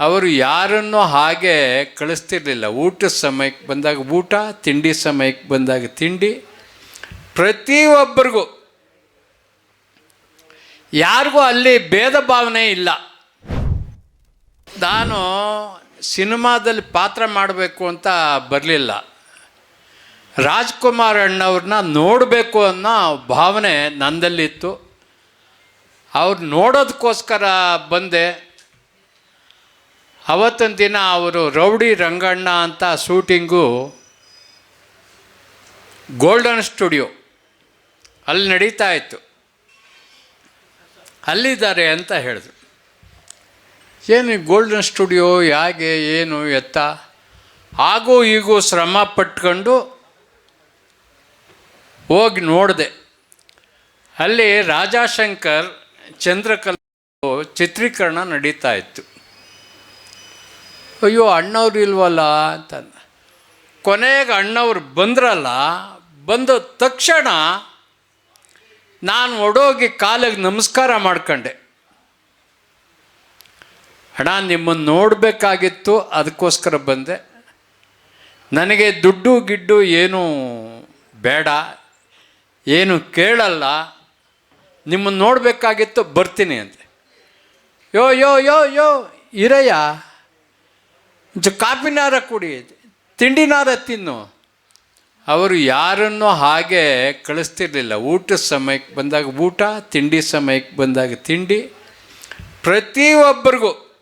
ಅವರು ಯಾರನ್ನು ಹಾಗೆ ಕಳಿಸ್ತಿರ್ಲಿಲ್ಲ. ಊಟದ ಸಮಯಕ್ಕೆ ಬಂದಾಗ ಊಟ, ತಿಂಡಿ ಸಮಯಕ್ಕೆ ಬಂದಾಗ ತಿಂಡಿ. ಪ್ರತಿಯೊಬ್ಬರಿಗೂ. ಯಾರಿಗೂ ಅಲ್ಲಿ ಭೇದ ಭಾವನೆ ಇಲ್ಲ. ನಾನು ಸಿನಿಮಾದಲ್ಲಿ ಪಾತ್ರ ಮಾಡಬೇಕು ಅಂತ ಬರಲಿಲ್ಲ. ರಾಜ್ಕುಮಾರ್ ಅಣ್ಣವ್ರನ್ನ ನೋಡಬೇಕು ಅನ್ನೋ ಭಾವನೆ ನಂದಲ್ಲಿತ್ತು. ಅವ್ರು ನೋಡೋದಕ್ಕೋಸ್ಕರ ಬಂದೆ. ಅವತ್ತೊಂದು ದಿನ ಅವರು ರೌಡಿ ರಂಗಣ್ಣ ಅಂತ ಶೂಟಿಂಗು ಗೋಲ್ಡನ್ ಸ್ಟುಡಿಯೋ. ಅಲ್ಲಿ ನಡೀತಾ ಇತ್ತು. ಅಲ್ಲಿದ್ದಾರೆ ಅಂತ ಹೇಳಿದ್ರು. ಏನು ಗೋಲ್ಡನ್ ಸ್ಟುಡಿಯೋ ಹೇಗೆ, ಏನು ಎತ್ತ? ಹಾಗೂ ಈಗೂ ಶ್ರಮ ಪಟ್ಕೊಂಡು ಹೋಗಿ ನೋಡಿದೆ. ಅಲ್ಲಿ ರಾಜಾಶಂಕರ್, ಚಂದ್ರಕಲಾ ಚಿತ್ರೀಕರಣ ನಡೀತಾ ಇತ್ತು. ಅಯ್ಯೋ, ಅಣ್ಣವ್ರು ಇಲ್ವಲ್ಲ ಅಂತ ಕೊನೆಗೆ ಅಣ್ಣವ್ರು ಬಂದ್ರಲ್ಲ, ಬಂದ ತಕ್ಷಣ ನಾನು ಒಡೋಗಿ ಕಾಲಿಗೆ ನಮಸ್ಕಾರ ಮಾಡ್ಕೊಂಡೆ. ಅಣ್ಣ ನಿಮ್ಮನ್ನು ನೋಡಬೇಕಾಗಿತ್ತು, ಅದಕ್ಕೋಸ್ಕರ ಬಂದೆ. ನನಗೆ ದುಡ್ಡು ಗಿಡ್ಡು ಏನು ಬೇಡ, ಏನು ಕೇಳಲ್ಲ ನಿಮ್ಮನ್ನು ನೋಡಬೇಕಾಗಿತ್ತು, ಬರ್ತೀನಿ ಅಂತೆ ಯೋ ಯೋ ಯೋ ಯೋ, ಇರಯ್ಯ. ಜ ಕಾಪಿನಾರ ಕುಡಿ, ತಿಂಡಿನಾರ ತಿನ್ನು. ಅವರು ಯಾರನ್ನು ಹಾಗೆ ಕಳಿಸ್ತಿರ್ಲಿಲ್ಲ. ಊಟದ ಸಮಯಕ್ಕೆ ಬಂದಾಗ ಊಟ, ತಿಂಡಿ ಸಮಯಕ್ಕೆ ಬಂದಾಗ ತಿಂಡಿ. ಪ್ರತಿಯೊಬ್ಬರಿಗೂ.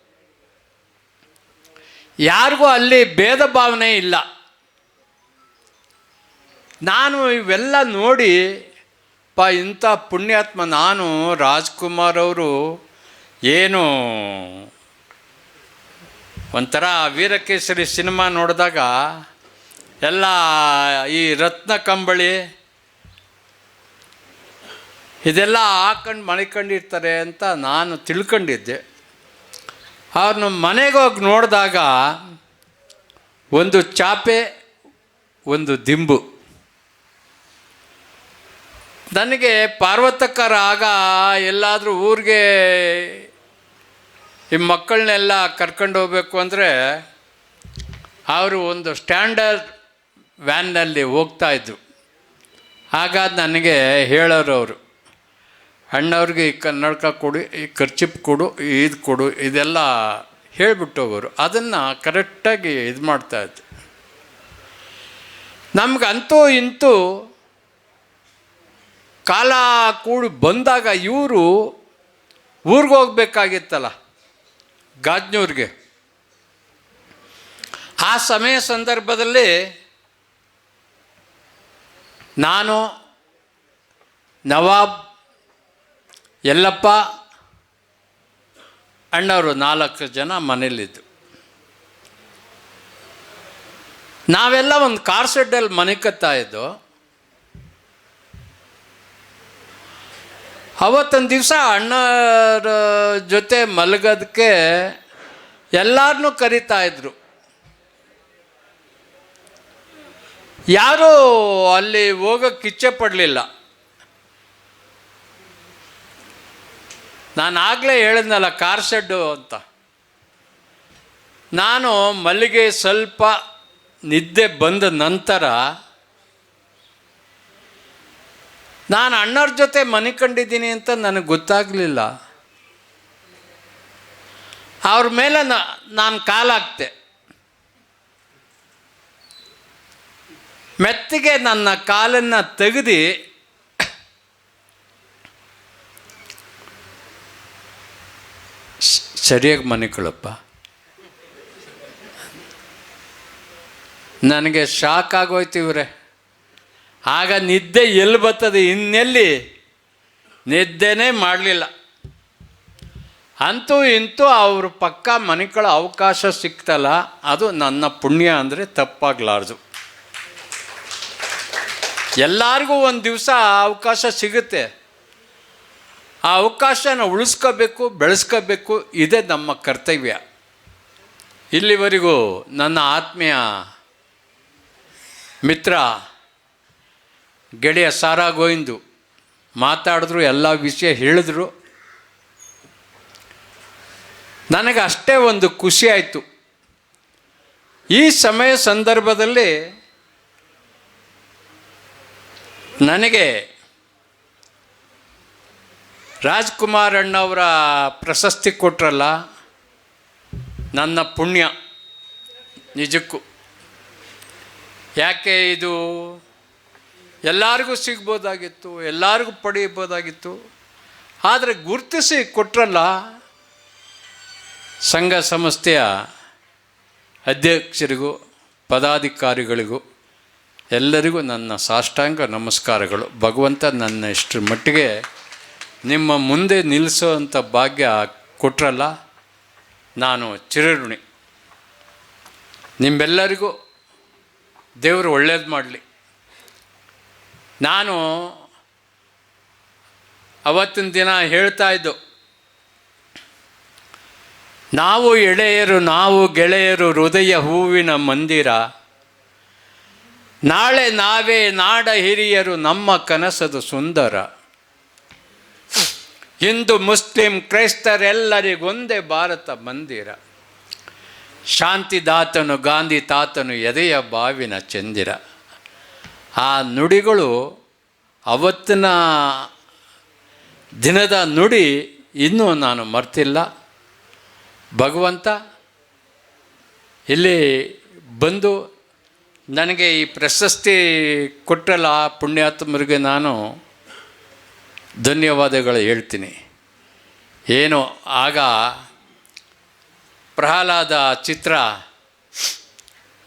ಯಾರಿಗೂ ಅಲ್ಲಿ ಭೇದ ಭಾವನೆ ಇಲ್ಲ. ನಾನು ಇವೆಲ್ಲ ನೋಡಿ, ಪ, ಇಂಥ ಪುಣ್ಯಾತ್ಮ ನಾನು ರಾಜ್ಕುಮಾರ್ ಅವರು ಏನು ಒಂಥರ ವೀರಕೇಸರಿ ಸಿನಿಮಾ ನೋಡಿದಾಗ ಎಲ್ಲ ಈ ರತ್ನ ಕಂಬಳಿ, ಇದೆಲ್ಲ ಹಾಕೊಂಡು ಮಲಿಕೊಂಡಿರ್ತಾರೆ ಅಂತ ನಾನು ತಿಳ್ಕೊಂಡಿದ್ದೆ. ಅವ್ರನ್ನ ಮನೆಗೆ ಹೋಗಿ ನೋಡಿದಾಗ ಒಂದು ಚಾಪೆ, ಒಂದು ದಿಂಬು. ನನಗೆ ಪಾರ್ವತಕ್ಕರ ಆಗ ಎಲ್ಲಾದರೂ ಊರಿಗೆ ಈ ಮಕ್ಕಳನ್ನೆಲ್ಲ ಕರ್ಕೊಂಡು ಹೋಗಬೇಕು ಅಂದರೆ ಅವರು ಒಂದು ಸ್ಟ್ಯಾಂಡರ್ಡ್ ವ್ಯಾನ್ನಲ್ಲಿ ಹೋಗ್ತಾಯಿದ್ರು ಆಗ ನನಗೆ ಹೇಳೋರು ಅವರು, ಅಣ್ಣವ್ರಿಗೆ ಈ ಕನ್ನಡಕ ಕೊಡು, ಈ ಖರ್ಚಿಪ್ ಕೊಡು ಇದು ಕೊಡು, ಇದೆಲ್ಲ ಹೇಳಿಬಿಟ್ಟು ಹೋಗೋರು. ಅದನ್ನು ಕರೆಕ್ಟಾಗಿ ಇದು ಮಾಡ್ತಾಯಿದ್ರು ಅಂತೂ ಇಂತೂ ಕಾಲ ಕೂಡಿ ಬಂದಾಗ ಇವರು ಊರಿಗೆ ಹೋಗ್ಬೇಕಾಗಿತ್ತಲ್ಲ. ಗಾಜ್ನೂರಿಗೆ ಆ ಸಮಯ ಸಂದರ್ಭದಲ್ಲಿ ನಾನು, ನವಾಬ್, ಯಲ್ಲಪ್ಪ ಅಣ್ಣವರು ನಾಲ್ಕು ಜನ ಮನೇಲಿದ್ದು ನಾವೆಲ್ಲ ಒಂದು ಕಾರ್ ಶೆಡ್ಡಲ್ಲಿ ಮನೆ ಕತ್ತಾ ಇದ್ದು ಅವತ್ತೊಂದು ದಿವಸ ಅಣ್ಣರ ಜೊತೆ ಮಲಗೋದಕ್ಕೆ ಎಲ್ಲರನ್ನೂ ಕರಿತಾ ಇದ್ರು. ಯಾರೂ ಅಲ್ಲಿ ಹೋಗಕ್ಕೆ ಇಚ್ಛೆ ಪಡಲಿಲ್ಲ. ನಾನು ಆಗಲೇ ಹೇಳಿದ್ನಲ್ಲ ಕಾರ್ ಶೆಡ್ಡು ಅಂತ. ನಾನು ಮಲ್ಲಿಗೆ ಸ್ವಲ್ಪ ನಿದ್ದೆ ಬಂದ ನಂತರ ನಾನು ಅಣ್ಣವ್ರ ಜೊತೆ ಮನೆ ಕಂಡಿದ್ದೀನಿ ಅಂತ ನನಗೆ ಗೊತ್ತಾಗಲಿಲ್ಲ. ಅವ್ರ ಮೇಲೆ ನಾನು ಕಾಲಾಗ್ತೆ. ಮೆತ್ತಿಗೆ ನನ್ನ ಕಾಲನ್ನು ತೆಗೆದು ಸರಿಯಾಗಿ ಮನೆ ಕಳಪ್ಪ. ನನಗೆ ಶಾಕ್ ಆಗೋಯ್ತು ಇವ್ರೆ. ಆಗ ನಿದ್ದೆ ಎಲ್ಲಿ ಬರ್ತದೆ ಇನ್ನೆಲ್ಲಿ? ನಿದ್ದೆನೇ ಮಾಡಲಿಲ್ಲ. ಅಂತೂ ಇಂತೂ ಅವ್ರ ಪಕ್ಕ ಮನೆಗಳ ಅವಕಾಶ ಸಿಕ್ತಲ್ಲ, ಅದು ನನ್ನ ಪುಣ್ಯ ಅಂದರೆ ತಪ್ಪಾಗಲಾರ್ದು. ಎಲ್ಲರಿಗೂ ಒಂದು ದಿವಸ ಅವಕಾಶ ಸಿಗುತ್ತೆ. ಆ ಅವಕಾಶನ ಉಳಿಸ್ಕೋಬೇಕು, ಬೆಳೆಸ್ಕೋಬೇಕು, ಇದೇ ನಮ್ಮ ಕರ್ತವ್ಯ. ಇಲ್ಲಿವರೆಗೂ ನನ್ನ ಆತ್ಮೀಯ ಮಿತ್ರ ಗೆಳೆಯ ಸಾರಾ ಗೋವಿಂದು ಮಾತಾಡಿದ್ರು, ಎಲ್ಲ ವಿಷಯ ಹೇಳಿದ್ರು. ನನಗೆ ಅಷ್ಟೇ ಒಂದು ಖುಷಿ ಆಯಿತು. ಈ ಸಮಯ ಸಂದರ್ಭದಲ್ಲಿ ನನಗೆ ರಾಜ್ಕುಮಾರ್ ಅಣ್ಣವರ ಪ್ರಶಸ್ತಿ ಕೊಟ್ರಲ್ಲ, ನನ್ನ ಪುಣ್ಯ. ನಿಜಕ್ಕೂ. ಯಾಕೆ ಇದು ಎಲ್ಲರಿಗೂ ಸಿಗ್ಬೋದಾಗಿತ್ತು, ಎಲ್ಲರಿಗೂ ಪಡೆಯಬೋದಾಗಿತ್ತು ಆದರೆ ಗುರುತಿಸಿ ಕೊಟ್ರಲ್ಲ. ಸಂಘ ಸಂಸ್ಥೆಯ ಅಧ್ಯಕ್ಷರಿಗೂ, ಪದಾಧಿಕಾರಿಗಳಿಗೂ ಎಲ್ಲರಿಗೂ ನನ್ನ ಸಾಷ್ಟಾಂಗ ನಮಸ್ಕಾರಗಳು. ಭಗವಂತ ನನ್ನ ಇಷ್ಟರ ಮಟ್ಟಿಗೆ ನಿಮ್ಮ ಮುಂದೆ ನಿಲ್ಲಿಸೋವಂಥ ಭಾಗ್ಯ ಕೊಟ್ರಲ್ಲ. ನಾನು ಚಿರಋಣಿ. ನಿಮ್ಮೆಲ್ಲರಿಗೂ ದೇವರು ಒಳ್ಳೇದು ಮಾಡಲಿ. ನಾನು ಅವತ್ತಿನ ದಿನ ಹೇಳ್ತಾ ಇದ್ದು, ನಾವು ಎಳೆಯರು, ನಾವು ಗೆಳೆಯರು, ಹೃದಯ ಹೂವಿನ ಮಂದಿರ. ನಾಳೆ ನಾವೇ ನಾಡ ಹಿರಿಯರು, ನಮ್ಮ ಕನಸದು ಸುಂದರ. ಹಿಂದೂ, ಮುಸ್ಲಿಂ ಕ್ರೈಸ್ತರೆಲ್ಲರಿಗೊಂದೇ ಭಾರತ ಮಂದಿರ. ಶಾಂತಿದಾತನು ಗಾಂಧಿ ತಾತನು ಎದೆಯ ಬಾವಿನ ಚಂದಿರ. ಆ ನುಡಿಗಳು ಅವತ್ತಿನ ದಿನದ ನುಡಿ ಇನ್ನೂ ನಾನು ಮರ್ತಿಲ್ಲ. ಭಗವಂತ ಇಲ್ಲಿ ಬಂದು ನನಗೆ ಈ ಪ್ರಶಸ್ತಿ ಕೊಟ್ಟಲ್ಲ ಪುಣ್ಯಾತ್ಮರಿಗೆ ನಾನು ಧನ್ಯವಾದಗಳು ಹೇಳ್ತೀನಿ. ಏನು ಆಗ ಪ್ರಹ್ಲಾದ ಚಿತ್ರ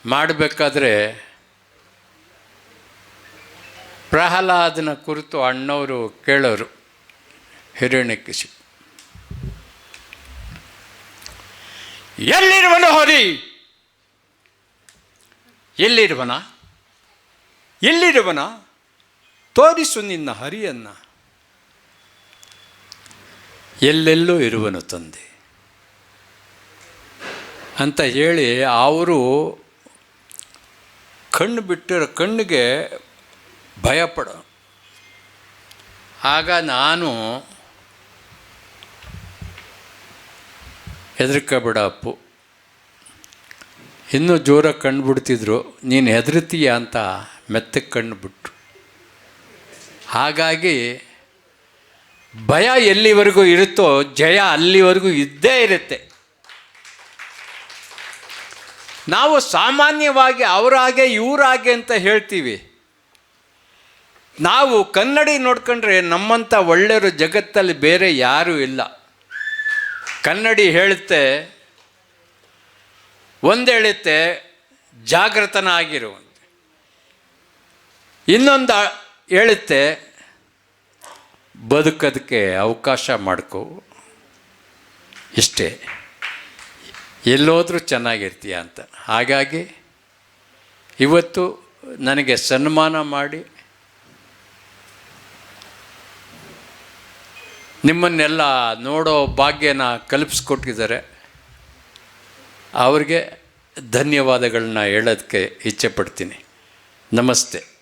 ಮಾಡಬೇಕಾದ್ರೆ ಪ್ರಹ್ಲಾದನ ಕುರಿತು ಅಣ್ಣವರು ಕೇಳೋರು ಹಿರಣ್ಯಕಶಿ ಎಲ್ಲಿರುವನು ಹೋರಿ? ಎಲ್ಲಿರುವನ? ಎಲ್ಲಿರುವನ? ತೋರಿಸು ನಿನ್ನ ಹರಿಯನ್ನ. ಎಲ್ಲೆಲ್ಲೂ ಇರುವನು ತಂದೆ. ಅಂತ ಹೇಳಿ ಅವರು ಕಣ್ಣು ಬಿಟ್ಟಿರೋ ಕಣ್ಣಿಗೆ ಭಯಪಡ. ಆಗ ನಾನು ಹೆದರ್ಕಬೇಡ ಅಪ್ಪು. ಇನ್ನೂ ಜೋರಾಗಿ ಕಂಡುಬಿಡ್ತಿದ್ರು, ನೀನು ಹೆದರ್ತೀಯ ಅಂತ ಮೆತ್ತಗೆ ಕಣ್ಣು ಬಿಟ್ರು ಹಾಗಾಗಿ ಭಯ ಎಲ್ಲಿವರೆಗೂ ಇರುತ್ತೋ ಜಯ ಅಲ್ಲಿವರೆಗೂ ಇದ್ದೇ ಇರುತ್ತೆ. ನಾವು ಸಾಮಾನ್ಯವಾಗಿ ಅವರಾಗೆ, ಇವರಾಗೆ ಅಂತ ಹೇಳ್ತೀವಿ. ನಾವು ಕನ್ನಡಿ ನೋಡ್ಕೊಂಡ್ರೆ ನಮ್ಮಂಥ ಒಳ್ಳೆಯರು ಜಗತ್ತಲ್ಲಿ ಬೇರೆ ಯಾರೂ ಇಲ್ಲ. ಕನ್ನಡಿ ಹೇಳುತ್ತೆ, ಒಂದು ಹೇಳುತ್ತೆ ಜಾಗೃತನಾಗಿರುವಂತೆ ಇನ್ನೊಂದು ಹೇಳುತ್ತೆ, ಬದುಕೋದಕ್ಕೆ ಅವಕಾಶ ಮಾಡ್ಕೋ. ಇಷ್ಟೇ. ಎಲ್ಲೋದ್ರೂ ಚೆನ್ನಾಗಿರ್ತೀಯ ಅಂತ. ಹಾಗಾಗಿ, ಇವತ್ತು ನನಗೆ ಸನ್ಮಾನ ಮಾಡಿ ನಿಮ್ಮನ್ನೆಲ್ಲ ನೋಡೋ ಭಾಗ್ಯನ ಕಲ್ಪಿಸ್ಕೊಟ್ಟಿದ್ದಾರೆ. ಅವ್ರಿಗೆ ಧನ್ಯವಾದಗಳನ್ನ ಹೇಳೋದಕ್ಕೆ ಇಚ್ಛೆ ಪಡ್ತೀನಿ ನಮಸ್ತೆ.